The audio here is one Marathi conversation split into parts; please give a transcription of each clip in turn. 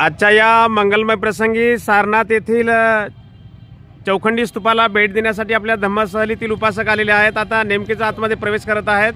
आजच्या या मंगलमय प्रसंगी सारनाथ येथील चौखंडी स्तूपाला भेट देण्यासाठी आपल्या धम्मसहलीतील उपासक आलेले आहेत. आता नेमकेच आतमध्ये प्रवेश करत आहेत.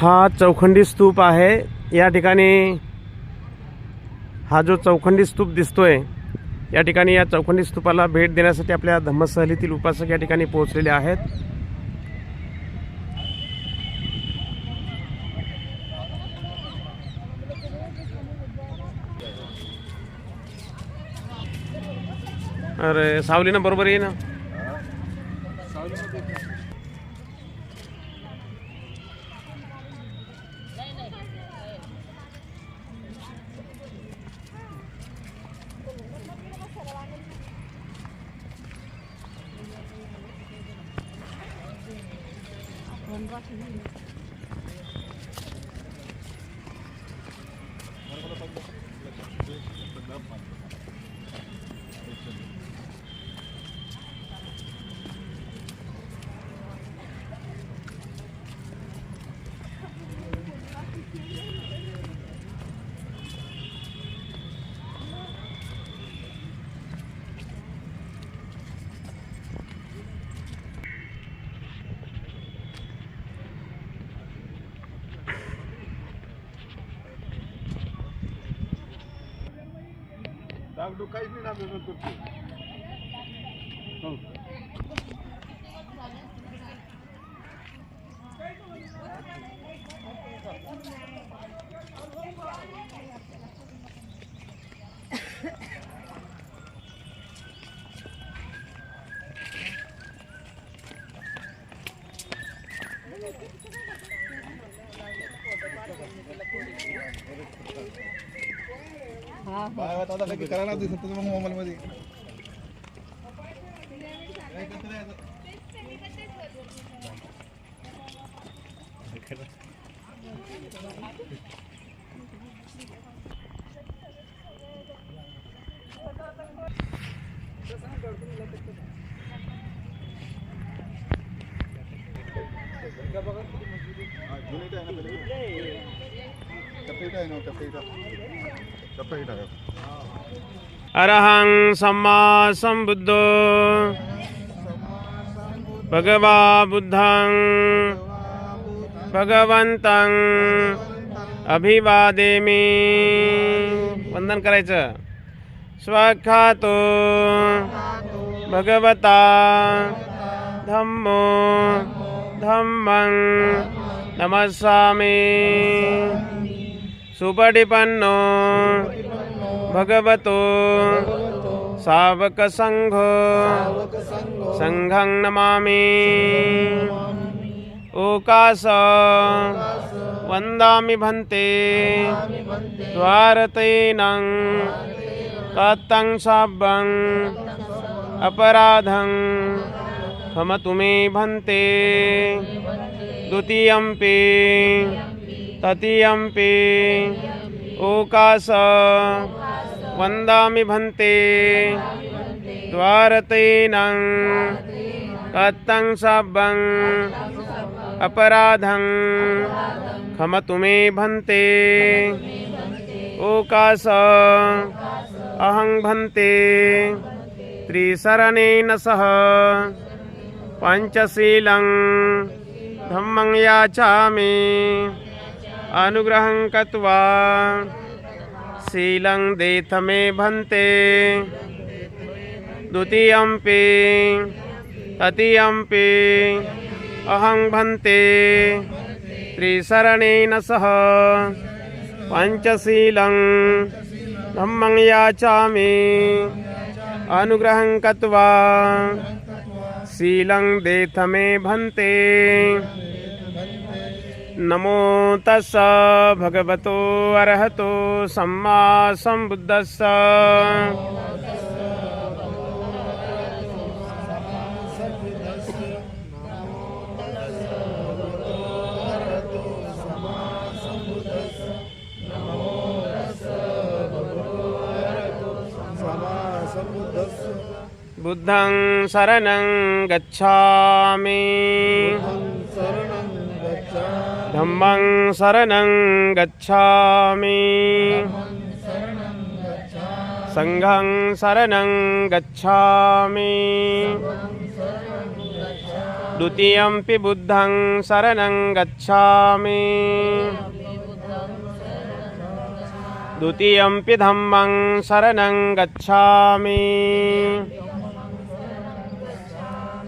हा चौखंडी स्तूप आहे. या ठिकाणी हा जो चौखंडी स्तूप दिसतोय या ठिकाणी या चौखंडी स्तूपाला भेट देण्यासाठी आपल्या धम्मसहलीतील उपासक या ठिकाणी पोहोचलेले आहेत. अरे सावली ना बरोबर ये ना तो काहीच नाही डागडूग करतो करायला दिसत मोबाईल मध्ये युनिट आहे ना टप्पे आहे ना टप्पे टप्पे आहे अरहं सम्मा संबुद्धो भगवा बुद्धं। भगवंतं अभिवादेमी। वंदन करायचं। स्वखातो। भगवता। धम्मो। धम्मं। नमस्सामि। सुपटिपन्नो भगवतो। सावकसङ्घो सङ्घं नमामि। ओकास। वन्दामि भन्ते। द्वारतेनं। कतं शाब्बं अपराधं। क्षमतु मे भन्ते। ततीयं पे। ओकास। वन्दामि भन्ते। द्वारतेनं कत्तं शाब्बं अपराधं खमतु मे भन्ते। ओकास अहं भन्ते। त्रिशरणेन सह पञ्चशीलं धम्मं याचामि। अनुग्रहं कृत्वा शीलं देथ मे भन्ते द्वितीयम्पि तृतीयम्पि अहं भन्ते। त्रिशरणेन सह। पञ्चशीलं धम्मं याचामि। अनुग्रहं कृत्वा। शीलं देथ मे भन्ते। नमो तस्स भगवतो अर्हतो सम्मा संबुद्धस्स बुद्धं शरणं गच्छामि। धम्मं शरणं गच्छामि। सङ्घं शरणं गच्छामि। द्वितीयम्पि धम्मं शरणं गच्छामि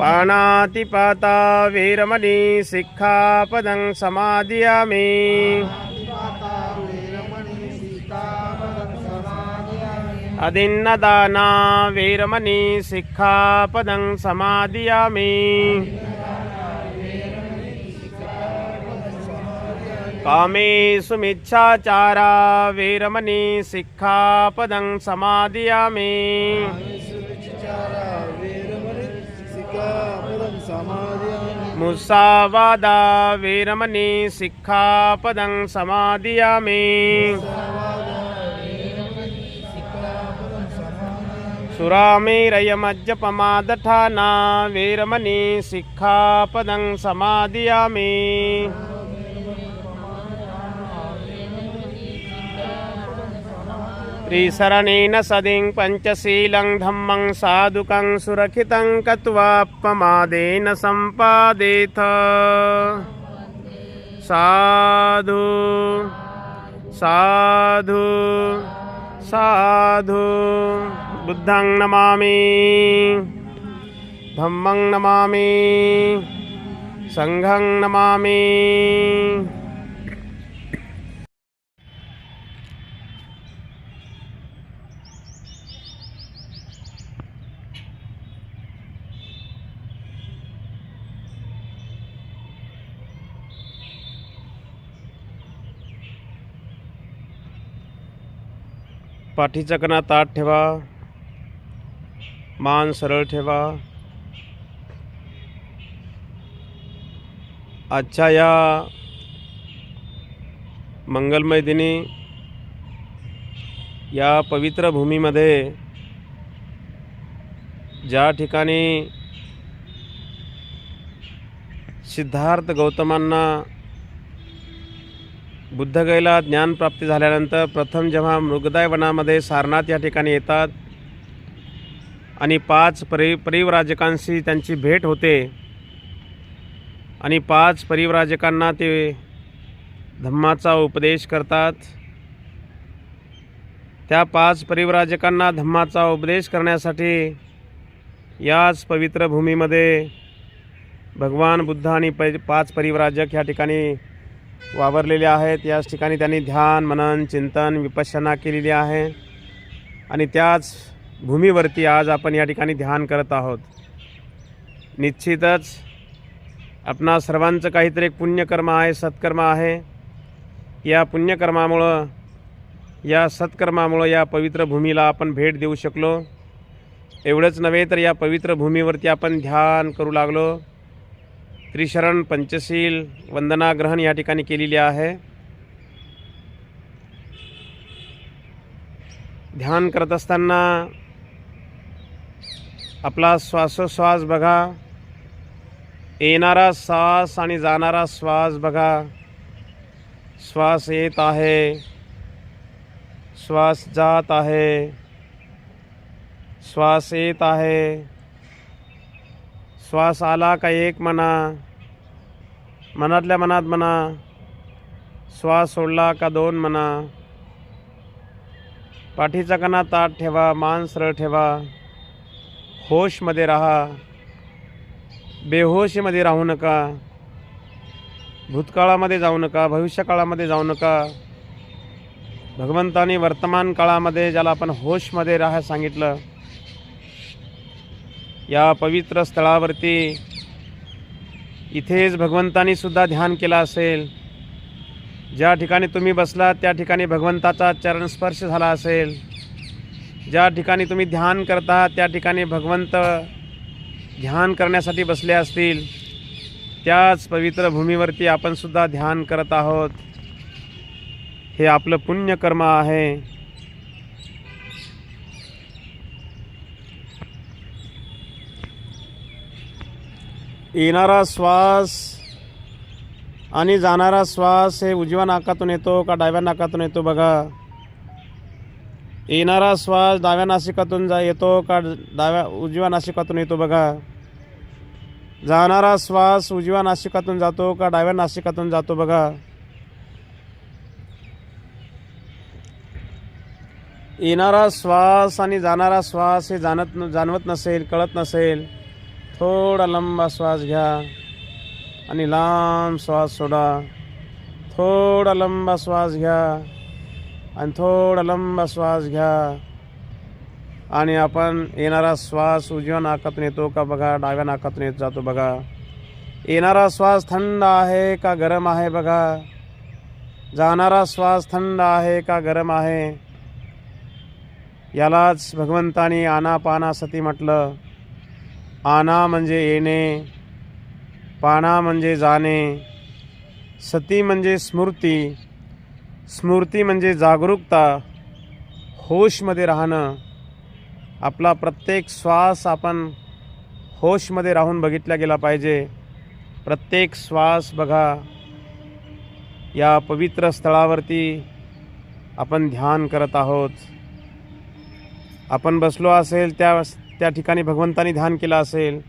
પાણાતિપાતા વીરમણી શિક્ષાપદં સમાદયામી અદિન્નદાના વીરમણી શિક્ષાપદં સમાદયામી કામેષુ મિચ્છાચારા વીરમણી શિક્ષાપદં સમાદયામી मुसावादा वीरमणि शिक्षापदं समादयामि। सुरामेरयमज्जपमादठाना वीरमणि शिक्षापदं समादयामि त्रिसरणेन सदिं पञ्चशीलं धम्मं साधुकं सुरक्षितं कत्वापमादेन सम्पादेथ। साधु साधु साधु बुद्धं नमामि धम्मं नमामि सङ्घं नमामि पाठीचा कणा ताट ठेवा. मान सरळ ठेवा. आजच्या या. मंगलमय दिनी या पवित्र भूमीमध्ये ज्या ठिकाणी सिद्धार्थ गौतमांना बुद्धगयला ज्ञानप्राप्ती झाल्यानंतर प्रथम जेव्हा मृगदाय वनामध्ये सारनाथ या ठिकाणी येतात आणि पाच परि परिवराजकांशी त्यांची भेट होते आणि पाच परिवराजकांना ते धम्माचा उपदेश करतात त्या पाच परिवराजकांना धम्माचा उपदेश करण्यासाठी याच पवित्र भूमीमध्ये भगवान बुद्ध आणि पै पाच परिवराजक ह्या ठिकाणी वावरलेले आहेत. याच ठिकाणी त्यांनी ध्यान मनन चिंतन विपश्यना केलेली आहे. आणि त्याच भूमीवरती आज आपण या ठिकाणी ध्यान करत आहोत. निश्चितच आपणा सर्वांचं काहीतरी एक पुण्यकर्म आहे सत्कर्म आहे. या पुण्यकर्मामुळं या सत्कर्मामुळं या पवित्र भूमीला आपण भेट देऊ शकलो. एवढंच नव्हे तर या पवित्र भूमीवरती आपण ध्यान करू लागलो. त्रिशरण पंचशील वंदना ग्रहण या ठिकाणी केलेली आहे. ध्यान करत असताना आपला श्वासोश्वास बघा. येणारा श्वास आणि जाणारा श्वास बघा. श्वास येत आहे. श्वास जात आहे. श्वास येत आहे. श्वास आला का एक म्हणा मनातल्या मनात म्हणा श्वास सोडला का दोन म्हणा पाठीचा कणा ताट ठेवा मान सरळ ठेवा. होशमध्ये राहा. बेहोशीमध्ये राहू नका. भूतकाळामध्ये जाऊ नका भविष्यकाळामध्ये जाऊ नका. भगवंतानी वर्तमान काळामध्ये ज्याला आपण होशमध्ये राहा सांगितलं या पवित्र स्थळावरती इथेच भगवंतानी सुद्धा ध्यान केला असेल. ज्या ठिकाणी तुम्ही बसलात त्या ठिकाणी भगवंताचा चरणस्पर्श झाला असेल. ज्या ठिकाणी तुम्ही ध्यान करता त्या ठिकाणी भगवंत ध्यान करण्यासाठी बसले असतील त्याच पवित्र भूमीवरती आपणसुद्धा ध्यान करत आहोत. हे आपलं पुण्यकर्म आहे. येणारा श्वास आणि जाणारा श्वास हे उजव्या नाकातून येतो का डाव्या नाकातून येतो बघा. येणारा श्वास डाव्या नाशिकातून जा येतो का डाव्या उजव्या नाशिकातून येतो बघा. जाणारा श्वास उजव्या नाशिकातून जातो का डाव्या नाशिकातून जातो बघा. येणारा श्वास आणि जाणारा श्वास हे जाणत न- जाणवत नसेल कळत नसेल. थोडा लंबा श्वास घ्या आणि लांब श्वास सोडा. थोडा लंबा श्वास घ्या आणि थोडा लंबा श्वास घ्या. आणि आपण येणारा श्वास उजव्या नाकातून येतो का बघा डाव्या नाकातून येत जातो बघा. येणारा श्वास थंड आहे का गरम आहे बघा. जाणारा श्वास थंड आहे का गरम आहे. यालाच भगवंतानी आनापाना सती म्हटलं. आना म्हणजे येणे पाना म्हणजे जाणे सती म्हणजे स्मृती स्मृती म्हणजे जागरूकता होशमध्ये राहणं आपला प्रत्येक श्वास आपण होशमध्ये राहून बघितला गेला पाहिजे. प्रत्येक श्वास बघा. या पवित्र स्थळावरती आपण ध्यान करत आहोत. आपण बसलो असेल त्या त्या ठिकाणी भगवंतानी ध्यान केलं असेल.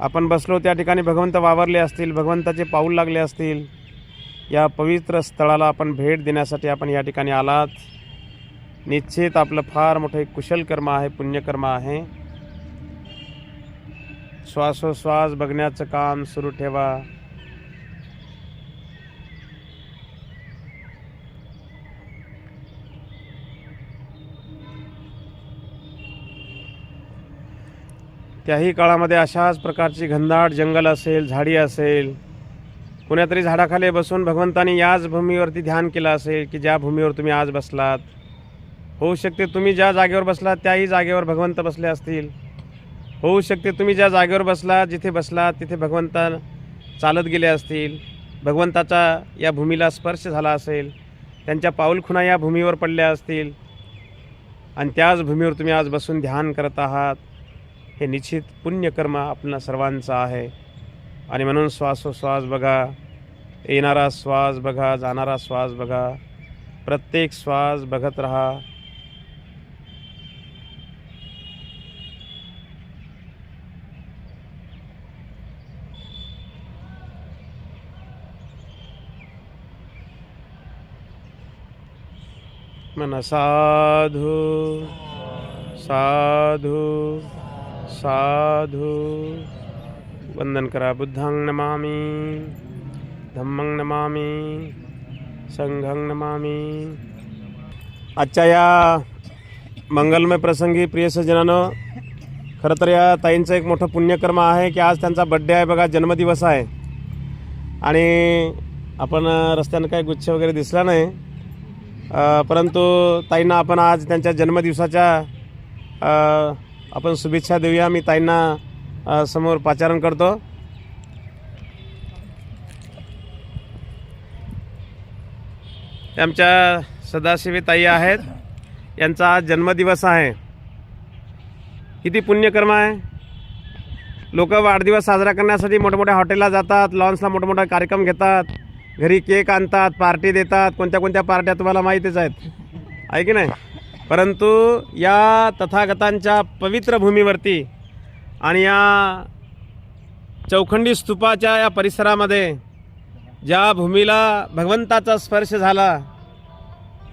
आपण बसलो त्या ठिकाणी भगवंत वावरले असतील भगवंताचे पाऊल लागले असतील. या पवित्र स्थळाला आपण भेट देण्यासाठी आपण या ठिकाणी आलात. निश्चित आपलं फार मोठं एक कुशल कर्म आहे पुण्यकर्म आहे. श्वासोश्वास बघण्याचं काम सुरू ठेवा. त्याही काळामध्ये अशाच प्रकारची घनदाट जंगल असेल झाडी असेल कुण्यातरी झाडाखाली बसून भगवंतानी याच भूमीवरती ध्यान केलं असेल की ज्या भूमीवर तुम्ही आज बसलात होऊ शकते तुम्ही ज्या जागेवर बसलात त्याही जागेवर भगवंत बसले असतील. होऊ शकते तुम्ही ज्या जागेवर बसलात जिथे बसलात तिथे भगवंत चालत गेले असतील. भगवंताचा या भूमीला स्पर्श झाला असेल. त्यांच्या पाऊलखुणा या भूमीवर पडल्या असतील. आणि त्याच भूमीवर तुम्ही आज बसून ध्यान करत आहात. हे निश्चित पुण्यकर्म आपणा सर्वांचं आहे. आणि म्हणून श्वासोश्वास बघा. येणारा श्वास बघा जाणारा श्वास बघा. प्रत्येक श्वास बघत राहा. मन साधू साधू साधू। वंदन करा बुद्धांग नमामी धम्मंग नमामी संघंग नमामी। आजच्या या मंगलमय प्रसंगी प्रिय सज्जनानं खरं तर या ताईंचं एक मोठं पुण्यकर्म आहे की आज त्यांचा बड्डे आहे बघा जन्मदिवस आहे. आणि आपण रस्त्यानं काही गुच्छ वगैरे दिसला नाही. परंतु ताईंना आपण आज त्यांच्या जन्मदिवसाच्या आपण शुभेच्छा देऊया. मी ताईंना समोर पाचारण करतो. आमच्या सदाशिवी ताई आहेत. यांचा आज जन्मदिवस आहे. किती पुण्यकर्म आहे. लोक वाढदिवस साजरा करण्यासाठी मोठमोठ्या हॉटेलला जातात लॉन्सला मोठमोठा कार्यक्रम घेतात घरी केक आणतात पार्टी देतात. कोणत्या कोणत्या पार्ट्या तुम्हाला माहितीच आहेत. आहे की नाही? परंतु या तथागतांच्या पवित्र भूमीवरती आणि या चौखंडी स्तूपाच्या या परिसरामध्ये ज्या भूमीला भगवंताचा स्पर्श झाला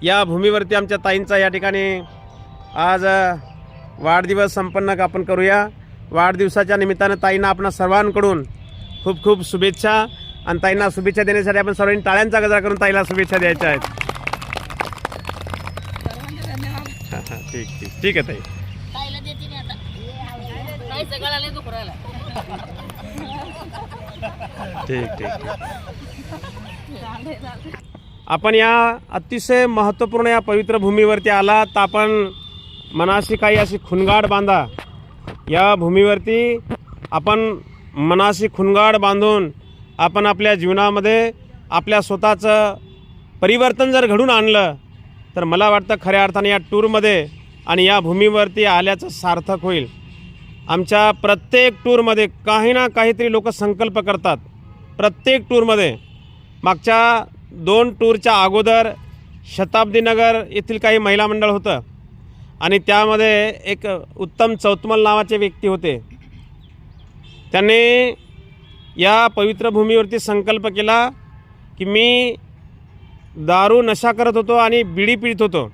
या भूमीवरती आमच्या ताईंचा या ठिकाणी आज वाढदिवस संपन्न आपण करूया. वाढदिवसाच्या निमित्तानं ताईंना आपण सर्वांकडून खूप खूप शुभेच्छा आणि ताईंना शुभेच्छा देण्यासाठी आपण सर्वांनी टाळ्यांचा गजरा करून ताईला शुभेच्छा द्यायच्या आहेत. ठीक ठीक. ठीक आहे ताई. ताईला देते मी आता. ताई सगळ्याला दुख राहिला ठीक ठीक आपण या अतिशय महत्त्वपूर्ण या पवित्र भूमीवरती आलात. तर आपण मनाशी काही अशी खुणगाड बांधा. या भूमीवरती आपण मनाशी खुणगाड बांधून आपण आपल्या जीवनामध्ये आपल्या स्वतःचं परिवर्तन जर घडून आणलं तर मला वाटतं खऱ्या अर्थाने या टूरमध्ये आणि या भूमीवरती आल्याचं सार्थक होईल. आमच्या प्रत्येक टूरमध्ये काही ना काहीतरी लोक संकल्प करतात. प्रत्येक टूरमध्ये. मागच्या दोन टूरच्या अगोदर शताब्दीनगर येथील काही महिला मंडळ होतं. आणि त्यामध्ये एक उत्तम चौतमल नावाचे व्यक्ती होते. त्यांनी या पवित्र भूमीवरती संकल्प केला की मी दारू नशा करत होतो आणि बिडी पिळत होतो.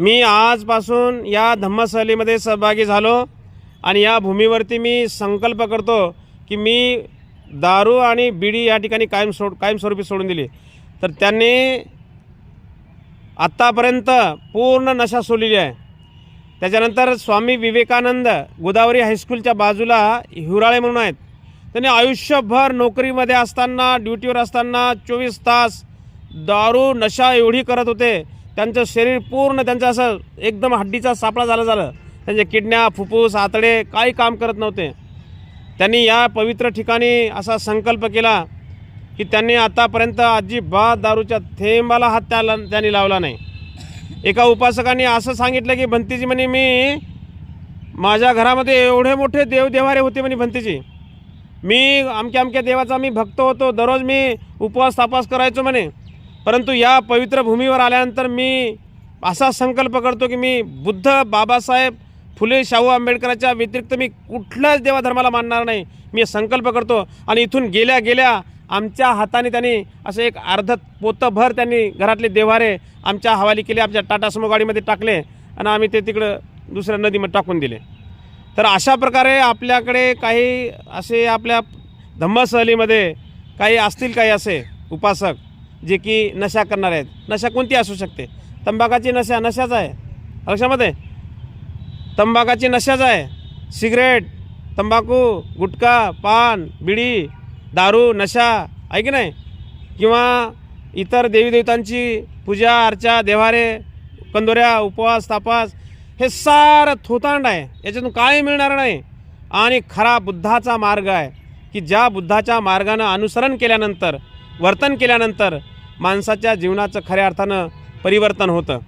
मी आजपासून या धम्मसहलीमध्ये सहभागी झालो आणि या भूमीवरती मी संकल्प करतो की मी दारू आणि बिडी या ठिकाणी कायम सोड कायमस्वरूपी सोडून दिली. तर त्यांनी आत्तापर्यंत पूर्ण नशा सोडलेली आहे. त्याच्यानंतर स्वामी विवेकानंद गोदावरी हायस्कूलच्या बाजूला हिवराळे म्हणून आहेत. त्यांनी आयुष्यभर नोकरीमध्ये असताना ड्युटीवर असताना चोवीस तास दारू नशा एवढी करत होते त्यांचं शरीर पूर्ण त्यांचं असं एकदम हड्डीचा सापळा झाला झालं. त्यांचे किडण्या फुफ्फूस आतडे काही काम करत नव्हते. त्यांनी या पवित्र ठिकाणी असा संकल्प केला की त्यांनी आतापर्यंत अजिबात दारूच्या थेंबाला हात त्याला त्यांनी लावला नाही. एका उपासकांनी असं सांगितलं की भंतीजी म्हणे मी माझ्या घरामध्ये एवढे मोठे देवदेवारे होते म्हणे भंतीजी. मी अमक्या अमक्या देवाचा मी भक्त होतो. दररोज मी उपवास तापास करायचो म्हणे. परंतु या पवित्र भूमीवर आल्यानंतर मी असा संकल्प करतो की मी बुद्ध बाबासाहेब फुले शाहू आंबेडकरांच्या व्यतिरिक्त मी कुठल्याच देवाधर्माला मानणार नाही. मी संकल्प करतो. आणि इथून गेल्या गेल्या आमच्या हाताने त्यांनी असं एक अर्ध पोतभर त्यांनी घरातले देवारे आमच्या हवाली केले आमच्या टाटा सुमो गाडीमध्ये टाकले आणि आम्ही ते तिकडं दुसऱ्या नदीमध्ये टाकून दिले. तर अशा प्रकारे आपल्याकडे काही असे आपल्या धम्मसहलीमध्ये काही असतील काही असे उपासक? जे की नशा करणार आहेत. नशा कोणती असू शकते? तंबाखाची नशा नशाच आहे. लक्षामध्ये तंबाखाची नशाच आहे. सिगरेट तंबाखू गुटखा पान बिडी दारू नशा आहे की नाही? किंवा इतर देवीदेवतांची पूजा अर्चा देवारे कंदोऱ्या उपवास तापास हे सारं थोतांड आहे. याच्यातून काय मिळणार नाही. आणि खरा बुद्धाचा मार्ग आहे की ज्या बुद्धाच्या मार्गानं अनुसरण केल्यानंतर वर्तन केल्यानंतर माणसाच्या जीवनाचं खऱ्या अर्थानं परिवर्तन होतं.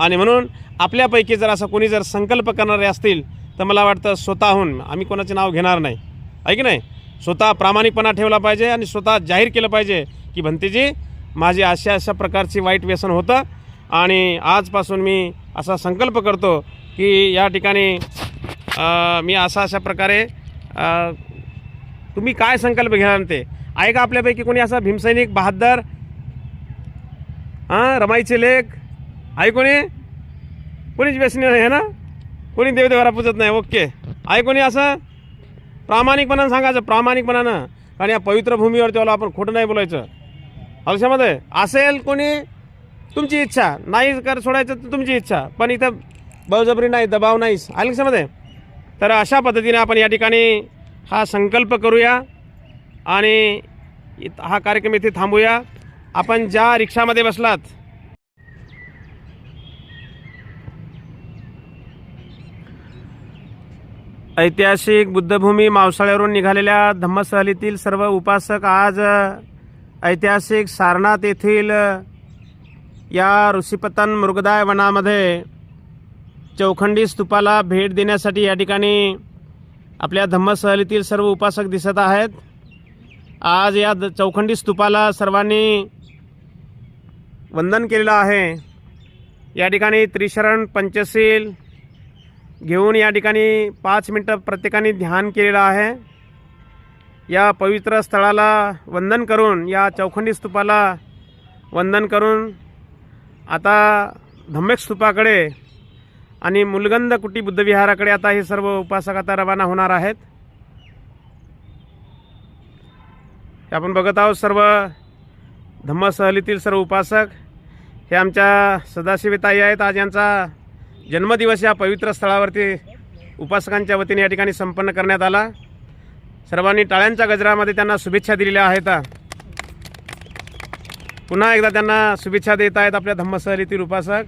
आणि म्हणून आपल्यापैकी जर असं कोणी जर संकल्प करणारे असतील तर मला वाटतं स्वतःहून आम्ही कोणाचे नाव घेणार नाही. आहे की नाही? स्वतः प्रामाणिकपणा ठेवला पाहिजे आणि स्वतः जाहीर केलं पाहिजे की भंतीजी माझी अशा अशा प्रकारची वाईट व्यसन होतं आणि आजपासून मी असा संकल्प करतो की या ठिकाणी मी असा अशा प्रकारे तुम्ही काय संकल्प घेणार ते? आहे का आपल्यापैकी कोणी असा भीमसैनिक बहादर हां रमाईचे लेख. आहे कोणी? कोणीच व्यसनी नाही आहे ना? कोणी देवदेवाला पुजत नाही ओके. आहे कोणी असं? प्रामाणिकपणानं सांगायचं प्रामाणिकपणानं. कारण या पवित्र भूमीवरती त्याला आपण खोटं नाही बोलायचं. आयुष्यामध्ये असेल कोणी? तुमची इच्छा. नाही कर सोडायचं तर तुमची इच्छा. पण इथं बळजबरी नाही दबाव नाहीच आलं लक्षामध्ये तर अशा पद्धतीने आपण या ठिकाणी हा संकल्प करूया आणि हा कार्यक्रम इथे थांबूया. आपण ज्या रिक्षामध्ये बसलात ऐतिहासिक बुद्धभूमी मावसाळ्यावरून निघालेल्या धम्मसहलीतील सर्व उपासक आज ऐतिहासिक सारनाथ येथील या ऋषीपतन मृगदाय वनामध्ये चौखंडी स्तूपाला भेट देण्यासाठी या ठिकाणी आपल्या धम्मसहलीतील सर्व उपासक दिसत आहेत. आज या द- चौखंडी स्तूपाला सर्वांनी वंदन केलेलं आहे. या ठिकाणी त्रिशरण पंचशील घेऊन या ठिकाणी पाच मिनटं प्रत्येकाने ध्यान केलेलं आहे. या पवित्र स्थळाला वंदन करून या चौखंडी स्तूपाला वंदन करून आता धम्मेक स्तूपाकडे आणि मुलगंध कुटी बुद्धविहाराकडे आता हे सर्व उपासक आता रवाना होणार आहेत. आपण बघत आहोत सर्व धम्मसहलीतील सर्व उपासक हे आमच्या सदाशिवताई आहेत. आज यांचा जन्मदिवस या पवित्र स्थळावरती उपासकांच्या वतीने या ठिकाणी संपन्न करण्यात आला. सर्वांनी टाळ्यांच्या गजरामध्ये त्यांना शुभेच्छा दिलेल्या आहेत. पुन्हा एकदा त्यांना शुभेच्छा देत आहेत आपल्या धम्मसहलीतील उपासक.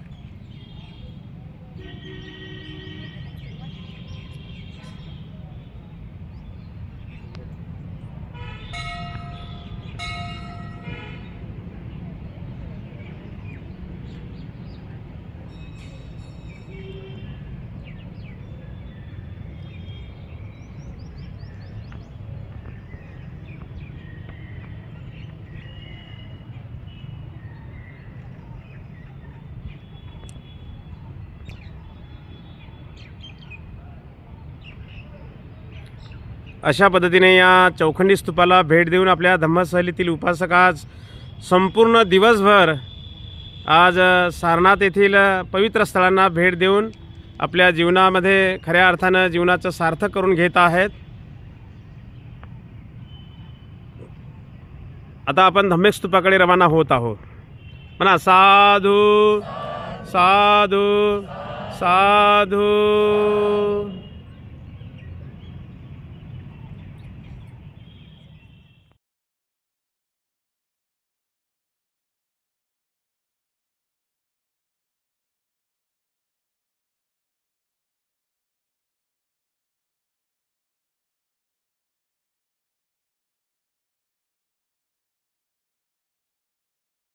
अशा पद्धतीने या चौखंडी स्तूपाला भेट देऊन आपल्या धम्मसहलीतील उपासक आज संपूर्ण दिवसभर आज सारनाथ येथील पवित्र स्थळांना भेट देऊन आपल्या जीवनामध्ये खऱ्या अर्थानं जीवनाचं सार्थक करून घेत आहेत. आता आपण धम्मेक स्तूपाकडे रवाना होत आहोत. म्हणा साधू साधू साधू.